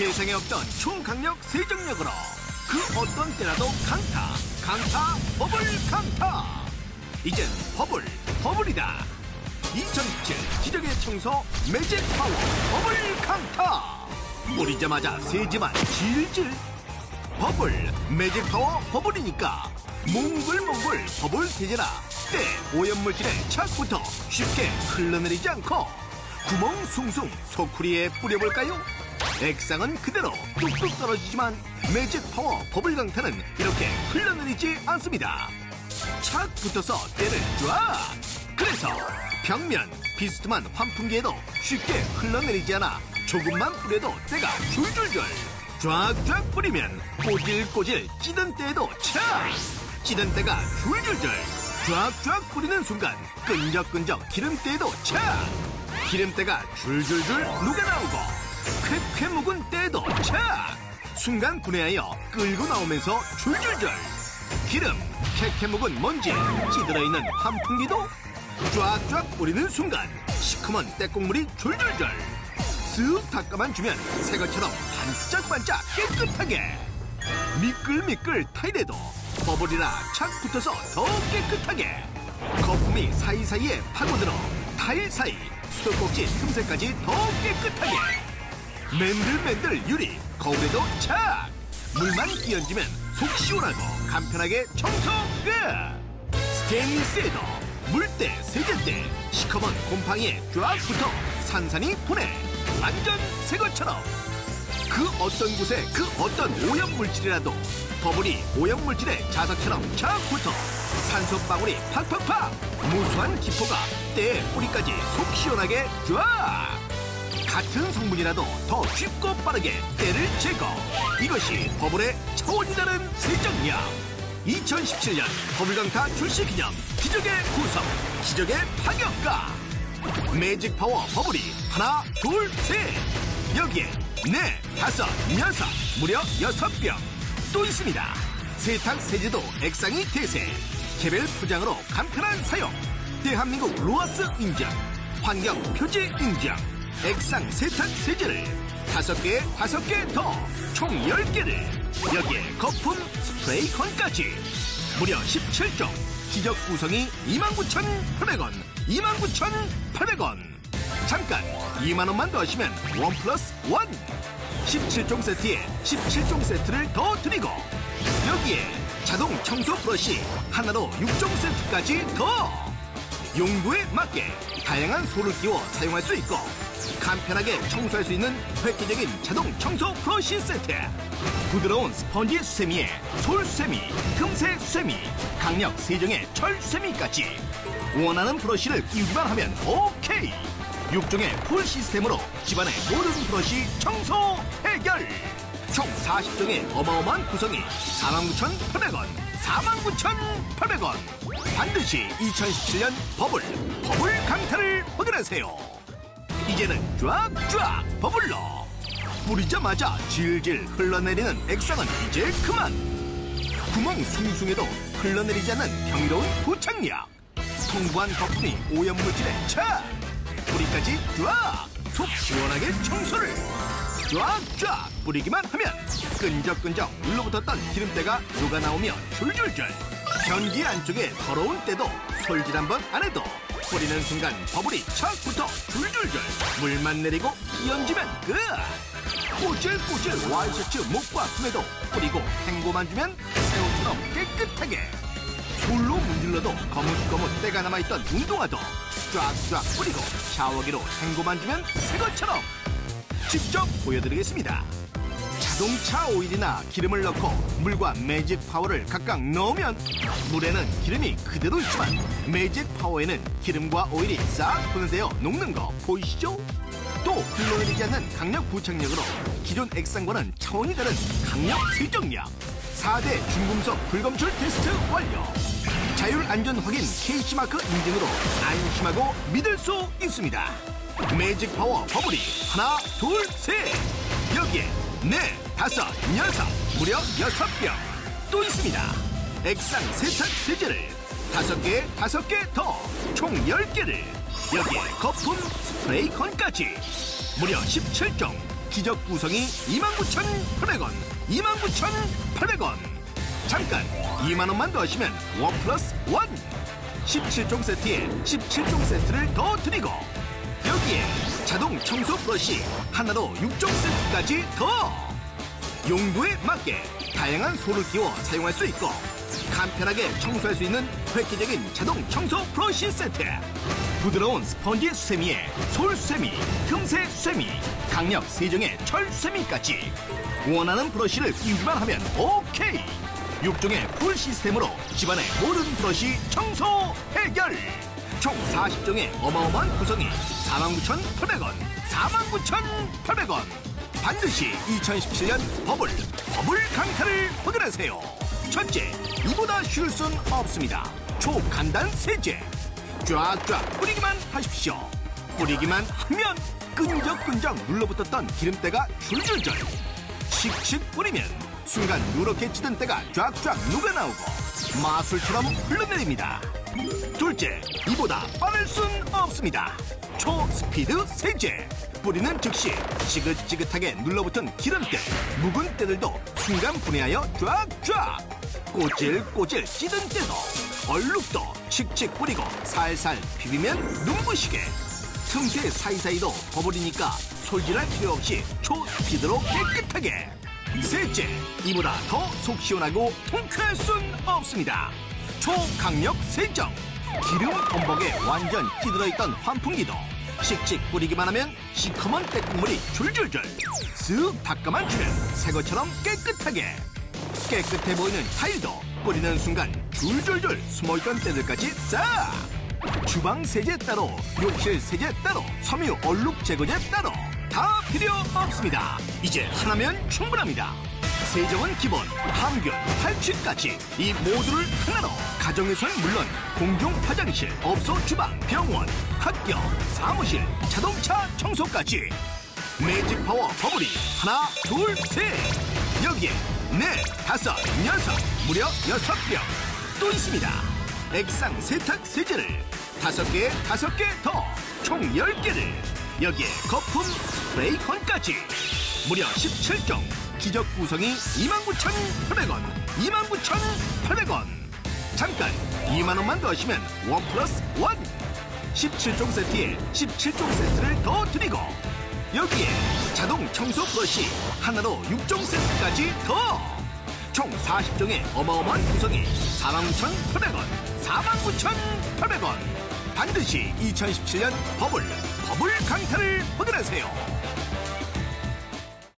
세상에 없던 초강력 세정력으로 그 어떤 때라도 강타 강타 버블 강타. 이젠 버블 버블이다. 2017 기적의 청소 매직 파워 버블 강타. 뿌리자마자 세지만 질질. 버블 매직 파워 버블이니까 몽글몽글 버블 세제나 때 오염물질의 착부터 쉽게 흘러내리지 않고 구멍 숭숭 소쿠리에 뿌려볼까요? 액상은 그대로 뚝뚝 떨어지지만 매직 파워 버블 강타는 이렇게 흘러내리지 않습니다. 착 붙어서 때를 쫙! 그래서 벽면 비스듬한 환풍기에도 쉽게 흘러내리지 않아 조금만 뿌려도 때가 줄줄줄! 쫙쫙 뿌리면 꼬질꼬질 찌든 때에도 착 찌든 때가 줄줄줄! 쫙쫙 뿌리는 순간 끈적끈적 기름때에도 착 기름때가 줄줄줄 녹아나오고 쾌쾌 묵은 때에도 착 순간 분해하여 끌고 나오면서 줄줄줄! 기름, 캐캐 묵은 먼지, 찌들어있는 환풍기도 쫙쫙 뿌리는 순간 시커먼 때국물이 줄줄줄! 쓱 닦아만 주면 새 것처럼 반짝반짝 깨끗하게! 미끌미끌 타일에도 버블이라 착 붙어서 더 깨끗하게! 거품이 사이사이에 파고들어 타일 사이 수도꼭지 틈새까지 더 깨끗하게 맨들맨들 유리 거울에도 착 물만 끼얹으면 속 시원하고 간편하게 청소 끝. 스테인리스에도 물때 세제때 시커먼 곰팡이에 쫙 붙어 산산이 분해. 완전 새것처럼. 그 어떤 곳에 그 어떤 오염 물질이라도 버블이 오염 물질의 자석처럼 착 붙어 산소 방울이 팍팍팍. 무수한 기포가 때의 뿌리까지 속 시원하게 쫙 같은 성분이라도 더 쉽고 빠르게 때를 제거. 이것이 버블의 차원이 다른 세정력 2017년 버블강타 출시 기념 기적의 구성 기적의 파격가. 매직 파워 버블이 하나 둘 셋. 여기에 네 다섯 여섯 무려 여섯 병. 또 있습니다. 세탁 세제도 액상이 대세. 개별 포장으로 간편한 사용. 대한민국 로아스 인증 환경 표지 인증 액상 세탁 세제를 다섯 개에 다섯 개 더총 열개를 여기에 거품 스프레이 건까지. 무려 17종 기적 구성이 29,800원 29,800원. 잠깐 2만원만 더 하시면 원 플러스 원. 17종 세트에 17종 세트를 더 드리고 여기에 자동 청소 브러쉬 하나로 6종 세트까지 더. 용도에 맞게 다양한 소를 끼워 사용할 수 있고 간편하게 청소할 수 있는 획기적인 자동 청소 브러쉬 세트. 부드러운 스펀지 수세미에 솔 수세미, 틈새 수세미, 강력 세정의 철 수세미까지. 원하는 브러쉬를 끼우기만 하면 오케이. 6종의 풀 시스템으로 집안의 모든 브러쉬 청소 해결. 총 40종의 어마어마한 구성이 49,800원 49,800원. 반드시 2017년 버블 버블 강타를 확인하세요 이제는 쫙쫙 버블러 뿌리자마자 질질 흘러내리는 액상은 이제 그만. 구멍 숭숭해도 흘러내리지 않는 경이로운 부착력 풍부한 거품이 오염물질에 차. 뿌리까지 쫙 속 시원하게 청소를. 쫙쫙 뿌리기만 하면 끈적끈적 눌러붙었던 기름때가 녹아나오며 줄줄줄. 변기 안쪽에 더러운 때도 솔질 한 번 안 해도 뿌리는 순간 버블이 착 붙어 줄줄줄. 물만 내리고 끼얹으면 끝. 꼬질꼬질 와이셔츠 목과 손에도 뿌리고 헹궈만 주면 새우처럼 깨끗하게. 솔로 문질러도 거뭇거뭇 때가 남아있던 운동화도 쫙쫙 뿌리고 샤워기로 헹궈만 주면 새것처럼. 직접 보여드리겠습니다. 자동차 오일이나 기름을 넣고 물과 매직 파워를 각각 넣으면 물에는 기름이 그대로 있지만 매직 파워에는 기름과 오일이 싹 분해되어 녹는 거 보이시죠? 또 흘러내리지 않는 강력 부착력으로 기존 액상과는 차원이 다른 강력 세정력 4대 중금속 불검출 테스트 완료. 자율 안전 확인 KC마크 인증으로 안심하고 믿을 수 있습니다. 매직 파워 버블이 하나 둘 셋. 여기에 네 다섯 여섯 무려 여섯 병 또 있습니다 액상 세탁 세제를 다섯 개 다섯 개 더 총 열개를 여기에 거품 스프레이 건까지 무려 17종 기적 구성이 29,800원, 29,800원. 잠깐 2만 원만 더 하시면 원 플러스 원. 17종 세트에 17종 세트를 더 드리고 여기에 자동 청소 브러쉬. 하나로 6종 세트까지 더. 용도에 맞게 다양한 소를 끼워 사용할 수 있고 간편하게 청소할 수 있는 획기적인 자동 청소 브러쉬 세트. 부드러운 스펀지 수세미에 솔 수세미, 틈새 수세미, 강력 세정의 철 수세미까지 원하는 브러쉬를 끼우기만 하면 오케이. 6종의 풀 시스템으로 집안의 모든 브러쉬 청소 해결 총 40종의 어마어마한 구성이 49,800원 49,800원. 반드시 2017년 버블 버블 강타를 확인하세요. 첫째 이보다 쉬울 순 없습니다. 초간단 세제 쫙쫙 뿌리기만 하십시오. 뿌리기만 하면 끈적끈적 눌러붙었던 기름때가 줄줄줄. 칙칙 뿌리면 순간 누렇게 찌든 때가 쫙쫙 녹아나오고 마술처럼 흘러내립니다 둘째, 이보다 빠를 순 없습니다. 초스피드 세제. 뿌리는 즉시 지긋지긋하게 눌러붙은 기름때, 묵은 때들도 순간 분해하여 쫙쫙. 꼬질꼬질 찌든 때도 얼룩도 칙칙 뿌리고 살살 비비면 눈부시게. 틈새 사이사이도 버블이니까 솔질할 필요 없이 초스피드로 깨끗하게. 셋째, 이보다 더 속 시원하고 통쾌할 순 없습니다. 초강력 세정. 기름 범벅에 완전 찌들어있던 환풍기도 씩씩 뿌리기만 하면 시커먼 때국물이 줄줄줄. 쓱 닦아만 주면 새것처럼 깨끗하게. 깨끗해 보이는 타일도 뿌리는 순간 줄줄줄 숨어있던 때들까지 싹. 주방 세제 따로 욕실 세제 따로 섬유 얼룩 제거제 따로 다 필요 없습니다. 이제 하나면 충분합니다. 세정은 기본, 항균, 탈취까지 이 모두를 하나로 가정에서는 물론 공중 화장실, 업소 주방, 병원, 학교, 사무실, 자동차 청소까지. 매직 파워 버블이 하나, 둘, 셋. 여기에 네, 다섯, 여섯, 무려 여섯 병 또 있습니다. 액상 세탁 세제를 다섯 개에 다섯 개 더 총 열개를 여기에 거품 스프레이 건까지. 무려 17종. 기적 구성이 29,800원 29,800원. 잠깐 2만원만 더 하시면 원 플러스 원. 17종 세트에 17종 세트를 더 드리고 여기에 자동 청소 브러쉬 하나로 6종 세트까지 더. 총 40종의 어마어마한 구성이 49,800원 49,800원 반드시 2017년 버블 버블 강타를 확인하세요